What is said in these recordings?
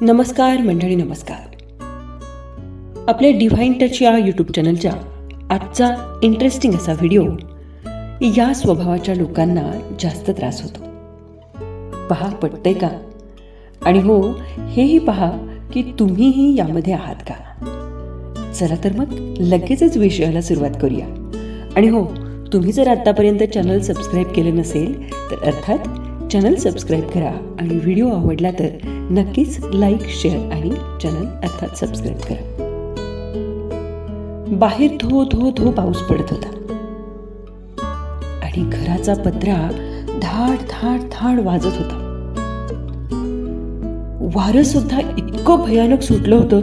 नमस्कार मंडळी नमस्कार. आपल्या डिव्हाइन टच या यूट्यूब चॅनलच्या आजचा इंटरेस्टिंग असा व्हिडिओ या स्वभावाच्या लोकांना जास्त त्रास होतो. पहा पटतंय का? आणि हो हेही पहा की तुम्हीही यामध्ये आहात का? चला तर मग लगेचच विषयाला सुरुवात करूया. आणि हो तुम्ही जर आत्तापर्यंत चॅनल सबस्क्राईब केले नसेल तर अर्थात चॅनल सबस्क्राईब करा आणि व्हिडिओ आवडला तर नक्कीच लाईक शेअर आणि चॅनल अर्थात सबस्क्राईब करा. बाहेर धो धो धो पाऊस पडत होता. आणि घराचा पत्रा धाड धाड धाड वाजत होता. वारं सुद्धा इतकं भयानक सुटलं होतं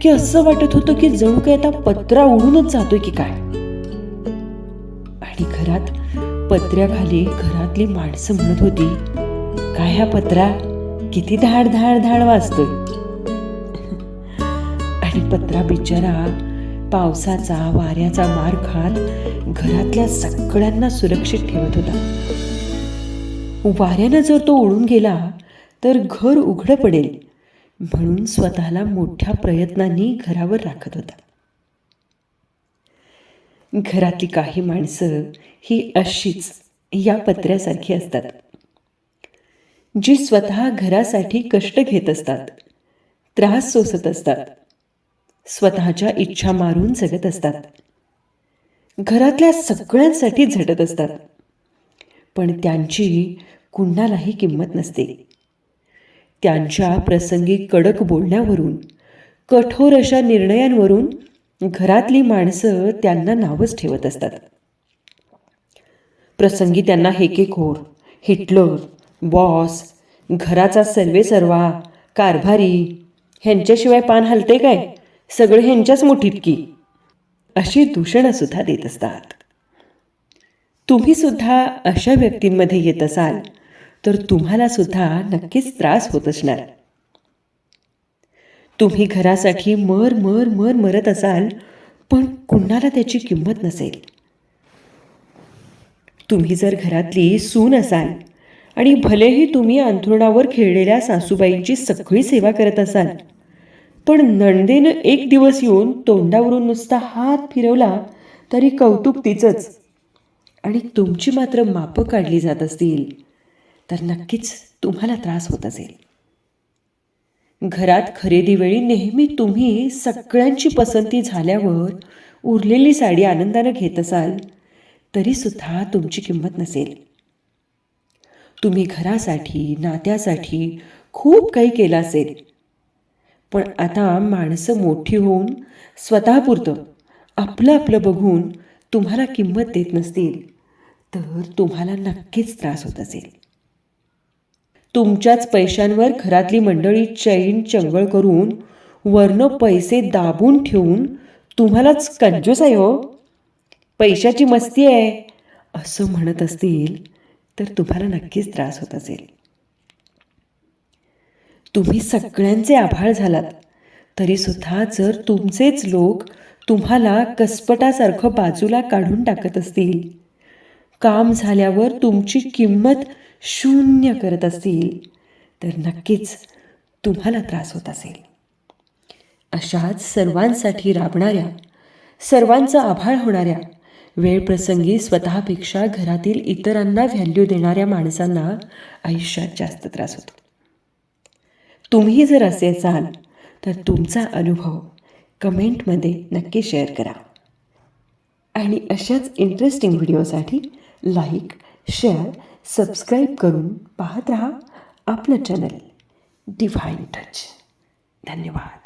की असं वाटत होतं की जणू काय आता पत्रा उडूनच जातोय की काय. आणि घरात पत्र्याखाली घरातली माणसं म्हणत होती काय हा पत्रा? किती धाड धाड धाड वाजतोय. आणि पत्रा बिचारा पावसाचा वाऱ्याचा मार खात घरातल्या सगळ्यांना सुरक्षित ठेवत होता. वाऱ्यानं जर तो ओढून गेला तर घर उघडं पडेल म्हणून स्वतःला मोठ्या प्रयत्नांनी घरावर राखत होता. घरातली काही माणसं ही अशीच या पत्र्यासारखी असतात. जी स्वतः घरासाठी कष्ट घेत असतात त्रास सोसत असतात स्वतःच्या इच्छा मारून जगत असतात. घरातल्या सगळ्यांसाठी झटत असतात. पण त्यांची कुणालाही किंमत नसते. त्यांच्या प्रसंगी कडक बोलण्यावरून कठोर अशा निर्णयांवरून घरातली माणसं त्यांना नावच ठेवत असतात. प्रसंगी त्यांना हेकेखोर हिटलर बॉस घराचा सर्वे सर्वा कारभारी ह्यांच्याशिवाय पान हलते काय? सगळे ह्यांच्याच मुठीत की? अशी दूषणं सुद्धा देत असतात. तुम्ही सुद्धा अशा व्यक्तींमध्ये येत असाल तर तुम्हाला सुद्धा नक्कीच त्रास होत असणार. तुम्ही घरासाठी मर मर मर मरत असाल पण कुणाला त्याची किंमत नसेल. तुम्ही जर घरातली सून असाल आणि भलेही तुम्ही अंथरुणावर खेळलेल्या सासूबाईंची सगळी सेवा करत असाल पण नणदेनं एक दिवस येऊन तोंडावरून नुसता हात फिरवला तरी कौतुक तिचंच आणि तुमची मात्र मापं काढली जात असतील तर नक्कीच तुम्हाला त्रास होत असेल. घरात खरेदीवेळी नेहमी तुम्ही सगळ्यांची पसंती झाल्यावर उरलेली साडी आनंदानं घेत असाल तरीसुद्धा तुमची किंमत नसेल. तुम्ही घरासाठी नात्यासाठी खूप काही केलं असेल. पण आता माणसं मोठी होऊन स्वतःपुरतं आपलं आपलं बघून तुम्हाला किंमत देत नसतील तर तुम्हाला नक्कीच त्रास होत असेल. तुमच्याच पैशांवर घरातली मंडळी चैन चंगळ करून वरनं पैसे दाबून ठेवून तुम्हालाच कंजूस आहे हो. पैशाची मस्ती आहे. असं म्हणत असतील तर तुम्हाला नक्कीच त्रास होत असेल. तुम्ही सगळ्यांचे आभाळ झालात. तरीसुद्धा जर तुमचेच लोक तुम्हाला कसपटासारखं बाजूला काढून टाकत असतील काम झाल्यावर तुमची किंमत शून्य करत असतील तर नक्कीच तुम्हाला त्रास होत असेल. अशाच सर्वांसाठी राबणाऱ्या सर्वांचा आभाळ होणाऱ्या वेळप्रसंगी स्वतःपेक्षा घरातील इतरांना व्हॅल्यू देणाऱ्या माणसांना आयुष्यात जास्त त्रास होतो. तुम्ही जर असे असाल तर तुमचा अनुभव कमेंटमध्ये नक्की शेअर करा. आणि अशाच इंटरेस्टिंग व्हिडिओसाठी लाईक शेअर सबस्क्राईब करून पाहत रहा आपलं चॅनल डिव्हाइन टच धन्यवाद.